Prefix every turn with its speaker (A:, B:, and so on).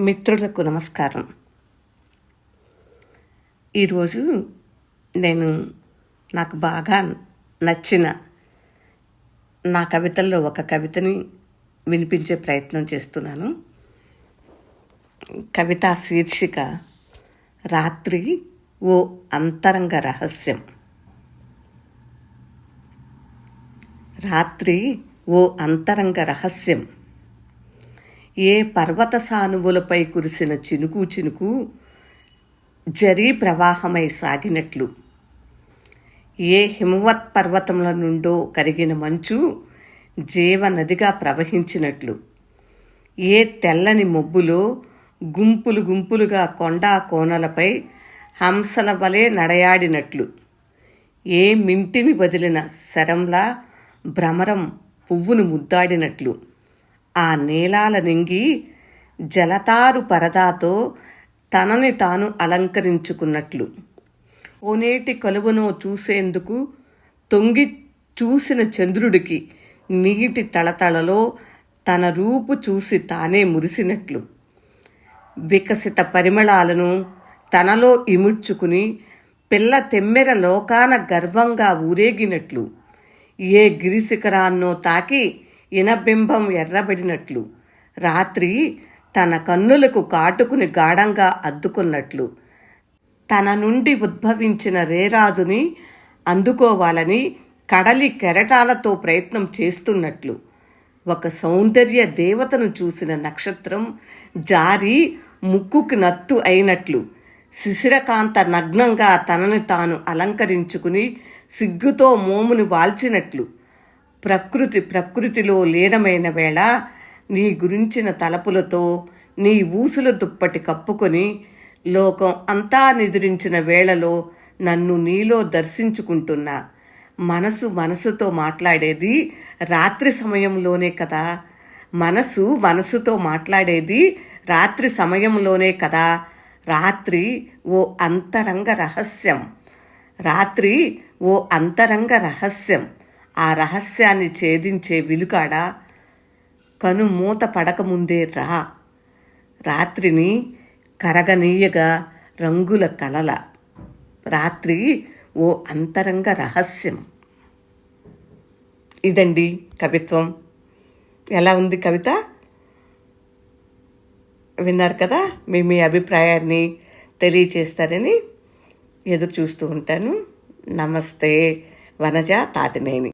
A: మిత్రులకు నమస్కారం. ఈరోజు నేను నాకు బాగా నచ్చిన నా కవితల్లో ఒక కవితని వినిపించే ప్రయత్నం చేస్తున్నాను. కవిత శీర్షిక రాత్రి ఓ అంతరంగ రహస్యం. రాత్రి ఓ అంతరంగ రహస్యం. ఏ పర్వత సానువులపై కురిసిన చినుకు చినుకు జరీ ప్రవాహమై సాగినట్లు. ఏ హిమవత్ పర్వతముల నుండో కరిగిన మంచు జీవనదిగా ప్రవహించినట్లు. ఏ తెల్లని మొబ్బులో గుంపులు గుంపులుగా కొండా కోనలపై హంసల వలె నడయాడినట్లు. ఏ మింటిని వదిలిన శరంలా భ్రమరం పువ్వును ముద్దాడినట్లు. ఆ నీలాల నింగి జలతారు పరదాతో తనని తాను అలంకరించుకున్నట్లు. ఓనేటి కలువనో చూసేందుకు తొంగి చూసిన చంద్రుడికి నీటి తళతళలో తన రూపు చూసి తానే మురిసినట్లు. వికసిత పరిమళాలను తనలో ఇముడ్చుకుని పిల్ల తెమ్మెర లోకాన గర్వంగా ఊరేగినట్లు. ఏ గిరిశిఖరాన్నో తాకి ఇనబింబం ఎర్రబడినట్లు. రాత్రి తన కన్నులకు కాటుకుని గాఢంగా అద్దుకున్నట్లు. తన నుండి ఉద్భవించిన రేరాజుని అందుకోవాలని కడలి కెరటాలతో ప్రయత్నం చేస్తున్నట్లు. ఒక సౌందర్య దేవతను చూసిన నక్షత్రం జారి ముక్కుకి నత్తు అయినట్లు. శిశిరకాంత నగ్నంగా తనని తాను అలంకరించుకుని సిగ్గుతో మోమును వాల్చినట్లు. ప్రకృతి ప్రకృతిలో లీనమైన వేళ నీ గురించిన తలపులతో నీ ఊసుల దుప్పటి కప్పుకొని లోకం అంతా నిదురించిన వేళలో నన్ను నీలో దర్శించుకుంటున్నా మనసు మనసుతో మాట్లాడేది రాత్రి సమయంలోనే కదా. మనసు మనసుతో మాట్లాడేది రాత్రి సమయంలోనే కదా. రాత్రి ఓ అంతరంగ రహస్యం. రాత్రి ఓ అంతరంగ రహస్యం. ఆ రహస్యాన్ని ఛేదించే విలుకాడ? కను మూత పడకముందే రా. రాత్రిని కరగనీయగా రంగుల కలల. రాత్రి ఓ అంతరంగ రహస్యం. ఇదండి కవిత్వం. ఎలా ఉంది కవిత? విన్నారు కదా మీ మీ అభిప్రాయాన్ని తెలియచేస్తారని ఎదురు చూస్తూ ఉంటాను. నమస్తే వనజ తాతినేని.